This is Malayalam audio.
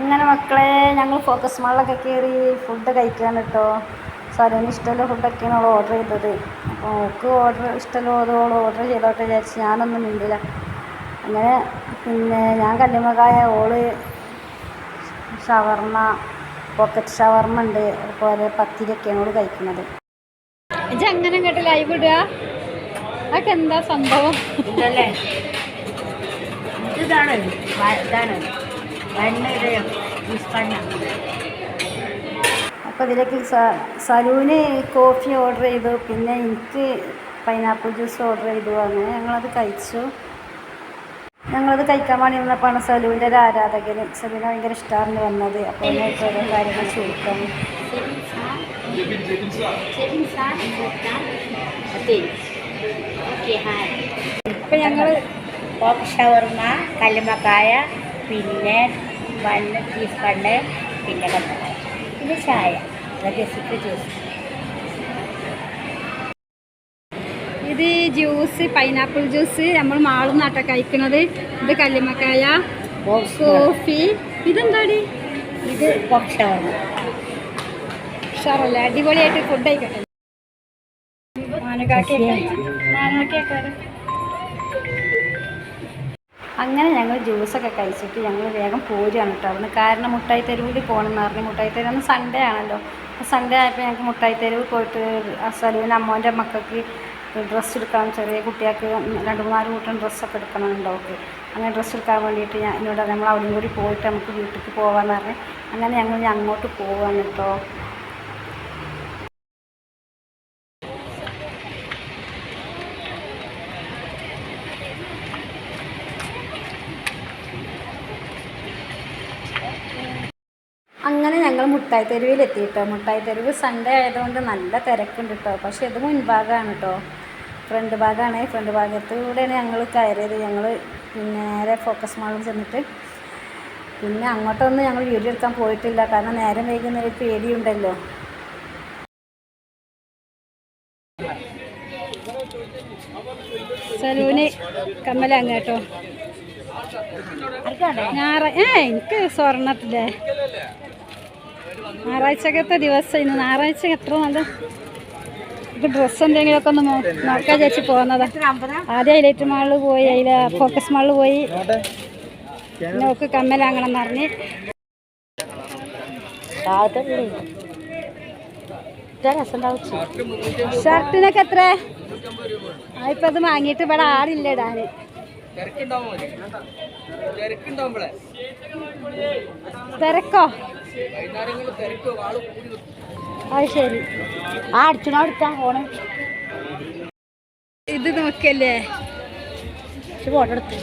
അങ്ങനെ മക്കളെ ഞങ്ങൾ ഫോക്കസ് മാളിലൊക്കെ കയറി ഫുഡ് കഴിക്കുകയാണ് കേട്ടോ. സരുവിന് ഇഷ്ടമുള്ള ഫുഡൊക്കെയാണ് അവൾ ഓർഡർ ചെയ്തത്. അപ്പോൾ ഓൾക്ക് ഓർഡർ ഇഷ്ടമുള്ളത് ഓൾ ഓർഡർ ചെയ്തോട്ടെ വിചാരിച്ച് ഞാനൊന്നും മിണ്ടില്ല അങ്ങനെ പിന്നെ ഞാൻ കല്ലുമകായ ഓൾ ഷവർമ്മ പോക്കറ്റ് ഷവർമ്മ ഉണ്ട്. അതുപോലെ പത്തിരിയൊക്കെയാണ് ഓൾ കഴിക്കുന്നത്. ഇജ്ജ് അങ്ങനെ കേട്ട് ലൈവ് ഇടുക. അതൊക്കെ എന്താ സംഭവം? ഇതാണ്. ഇതാണ്. അപ്പോൾ ഇതിലേക്ക് സ- സലൂന് കോഫി ഓർഡർ ചെയ്തു. പിന്നെ എനിക്ക് പൈനാപ്പിൾ ജ്യൂസ് ഓർഡർ ചെയ്തു. അങ്ങനെ ഞങ്ങളത് കഴിച്ചു. ഞങ്ങളത് കഴിക്കാൻ വേണ്ടി വന്നപ്പോഴാണ് സലൂന്റെ ഒരു ആരാധകൻ സലൂന് ഭയങ്കര ഇഷ്ടമാണ് വന്നത്. അപ്പോൾ ഞങ്ങൾക്ക് ഓരോ കാര്യങ്ങൾ ചോദിക്കാം ഇപ്പം ഞങ്ങൾ ഷവർമ കല്ലുമ്മക്കായ പിന്നെ വൺ ചീസ് പിന്നെ കല്ലുമ്മക്കായ പിന്നെ ചായ. അതൊക്കെ ജ്യൂസ് ഇത് ജ്യൂസ് പൈനാപ്പിൾ ജ്യൂസ് നമ്മൾ മാളും നാട്ടെ കഴിക്കുന്നത്. ഇത് കല്ലുമക്കായ കോഫി ഇതെന്താടി? ഇത് ഉഷാറല്ല? അടിപൊളിയായിട്ട് ഫുഡ് കഴിക്കട്ടെ. മാനക്കാക്കിയൊക്കെ മാനക്കാക്കിയൊക്കെ അങ്ങനെ ഞങ്ങൾ ജ്യൂസൊക്കെ കഴിച്ചിട്ട് ഞങ്ങൾ വേഗം പോരുകയാണ് കേട്ടോ. അവിടുന്ന് കാരണം മുട്ടായി തെരുവിൽ പോകണമെന്ന് പറഞ്ഞു മുട്ടായി തെരുവ് അന്ന് സൺഡേ ആണല്ലോ. സൺഡേ ആയപ്പോൾ ഞങ്ങൾക്ക് മുട്ടായി തെരുവ് പോയിട്ട് ആ സലൂന് അമ്മോന്റെ മക്കൾക്ക് ഡ്രസ്സ് എടുക്കണം ചെറിയ കുട്ടികൾക്ക് രണ്ട് മൂന്നാൽ കൂട്ടം ഡ്രസ്സൊക്കെ എടുക്കണമുണ്ടോ ഓക്കെ അങ്ങനെ ഡ്രസ്സ് എടുക്കാൻ വേണ്ടിയിട്ട് ഞാൻ എന്നോട് നമ്മൾ അവിടെയും കൂടി പോയിട്ട് നമുക്ക് വീട്ടിലേക്ക് പോകാമെന്ന് പറഞ്ഞ്. അങ്ങനെ ഞങ്ങൾ അങ്ങോട്ട് പോവാണ് കേട്ടോ അങ്ങനെ ഞങ്ങൾ മുട്ടായി തെരുവിൽ എത്തി കേട്ടോ മുട്ടായി തെരുവ് സൺഡേ ആയതുകൊണ്ട് നല്ല തിരക്കുണ്ട് കേട്ടോ പക്ഷേ ഇത് മുൻഭാഗമാണ് കേട്ടോ ഫ്രണ്ട് ഭാഗമാണ് ഫ്രണ്ട് ഭാഗത്തൂടെയാണ് ഞങ്ങൾ കയറിയത്. ഞങ്ങൾ നേരെ ഫോക്കസ് മാളിൽ ചെന്നിട്ട് പിന്നെ അങ്ങോട്ടൊന്നും ഞങ്ങൾ വീഡിയോ എടുക്കാൻ പോയിട്ടില്ല. കാരണം നേരം വൈകുന്ന ഒരു പേടിയുണ്ടല്ലോ. സലൂന് കമ്മലാങ്ങ കേട്ടോ ഏ എനിക്ക് സ്വർണത്തില്ലേ ഞായറാഴ്ചക്കത്തെ ദിവസം ഇന്ന് ഞായറാഴ്ച എത്ര നല്ല ഇത് ഡ്രസ്സ് എന്തെങ്കിലുമൊക്കെ ഒന്ന് നോക്കാൻ ചേച്ചി പോകുന്നത് ആദ്യം ഹൈലൈറ്റ് മാളിൽ പോയി അതിൽ ഫോക്കസ് മാളിൽ പോയി. നോക്ക് കമ്മലാങ്ങണം പറഞ്ഞ്. ഷർട്ടിനൊക്കെ എത്ര? ആ ഇപ്പം അത് വാങ്ങിയിട്ട് ഇവിടെ ആളില്ല ഇടാന് തിരക്കോ? അത് ശരി. ആ അടിച്ചണോ അടുത്താ ഓണം ഇത് നോക്കല്ലേ? ഫോട്ടോ എടുത്തു.